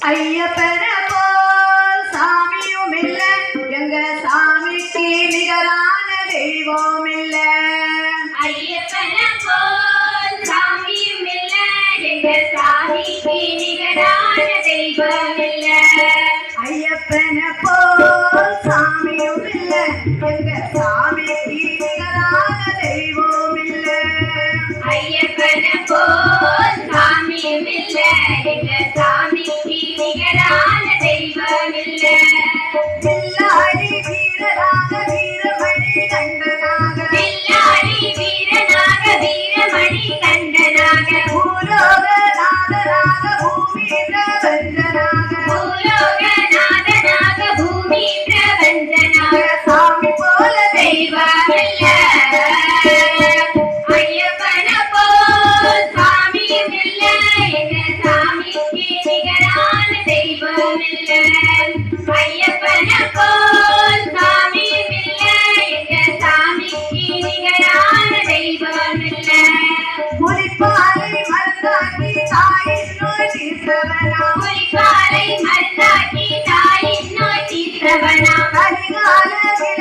ஐயப்பன போல் சாமியும் இல்ல எங்க சாமிக்கு நிகரான தெய்வம் இல்ல ஐயப்பன போல் சாமியும் இல்ல எங்க சாமிக்கு நிகரான தெய்வம் இல்ல ஐயப்பன போல் சாமியும் இல்ல எங்க சாமிக்கு நிகரான தெய்வம் இல்ல ஐயப்பன போல் சாமியும் இல்ல Hallelujah.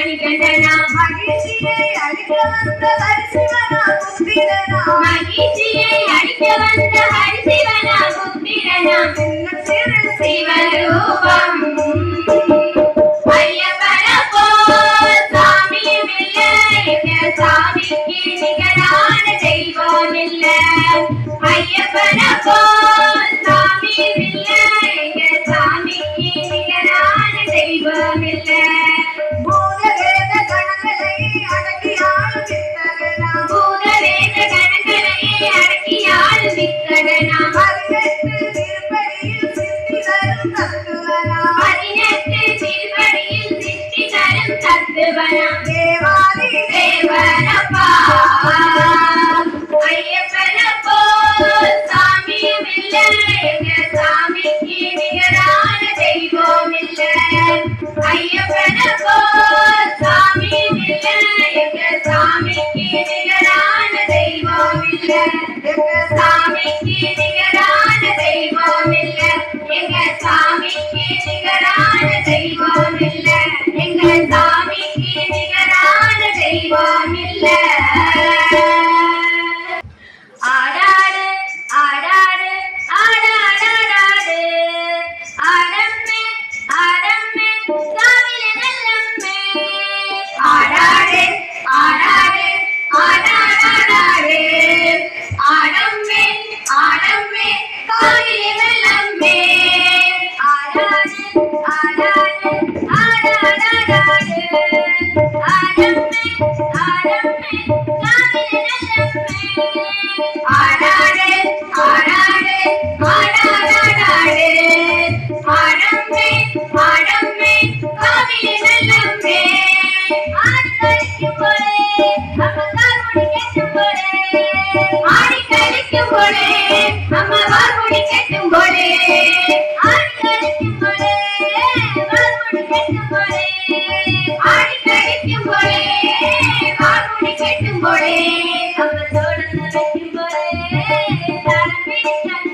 மணிகண்டனா மகிழ்ச்சியை அழிக்க வந்த ஹரிசிவனா கும்பிடனா மகிழ்ச்சியை அழிக்க வந்த ஹரிசிவனா கும்பிடனா சிவரூபம். சாமிக்கு நிகரான தெய்வம் இல்லை. சாமிக்கு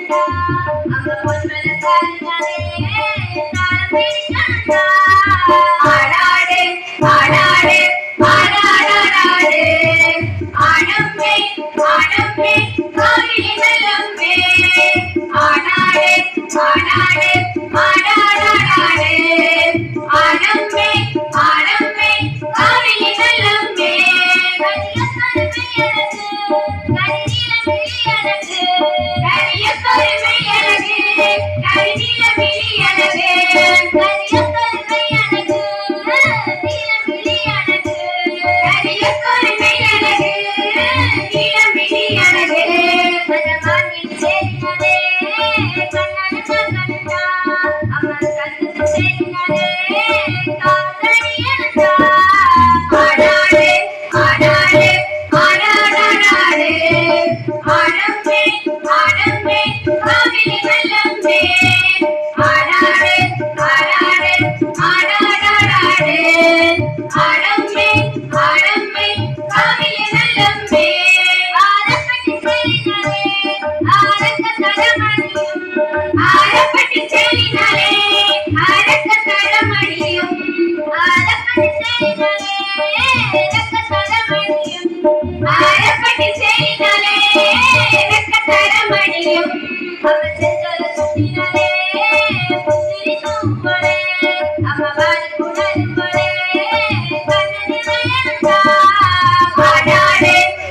Thank you.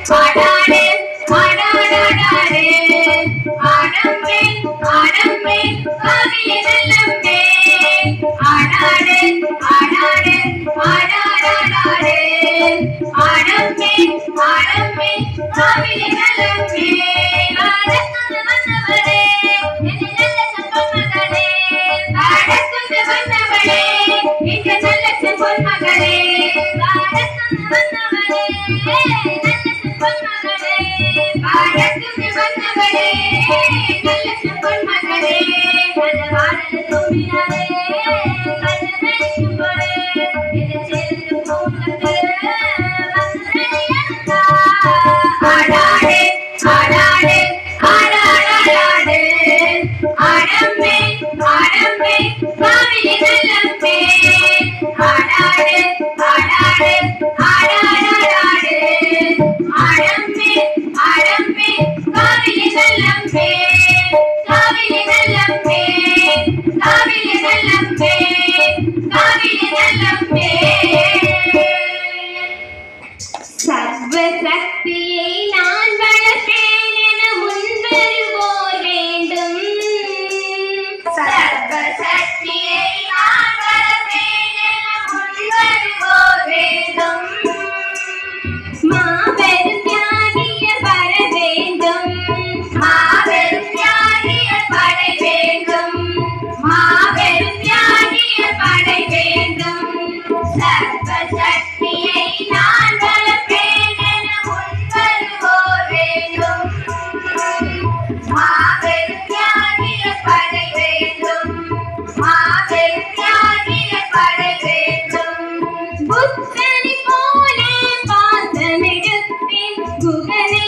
ஆடம்பே ஆடம்பே Kaveri வெள்ளம்பே ஆடாடே ஆடாடே ஆடாடாடாடே ஆடம்பே Amén.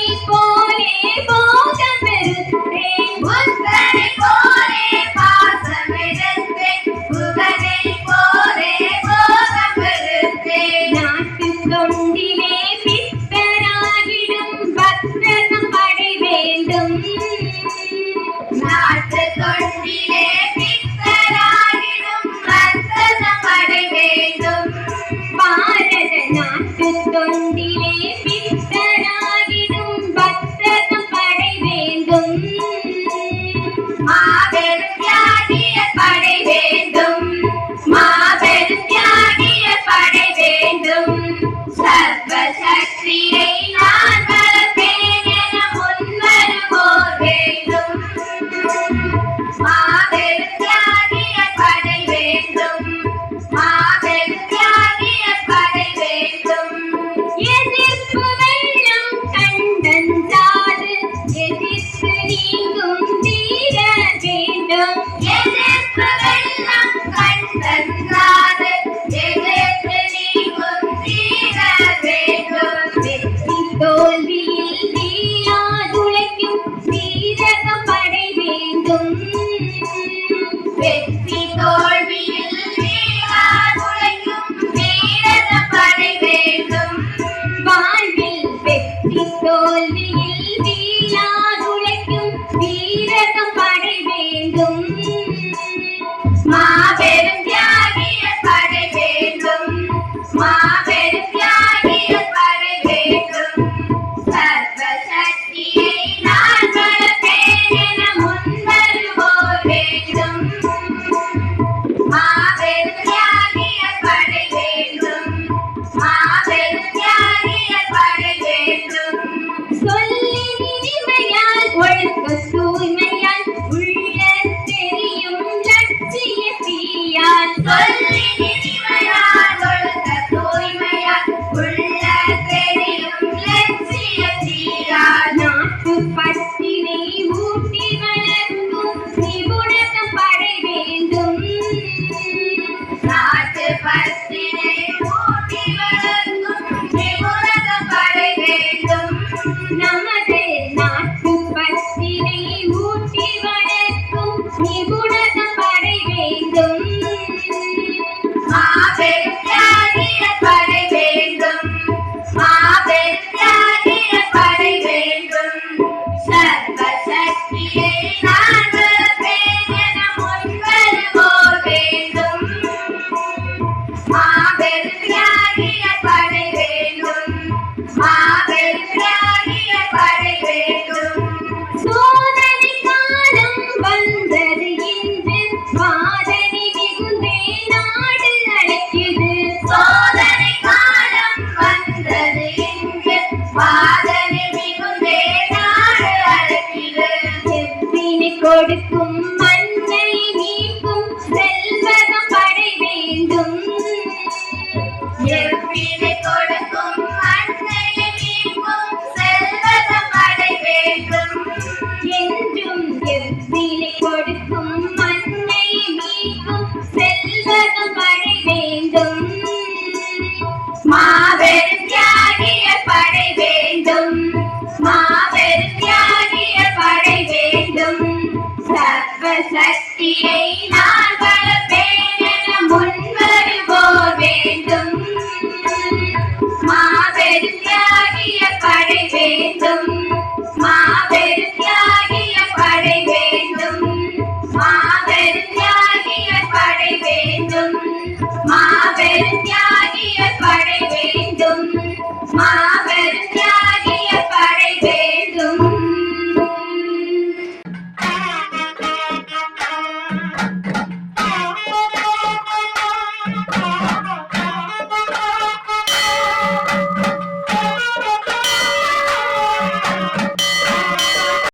Mahadev கொடுக்கும் Valencia.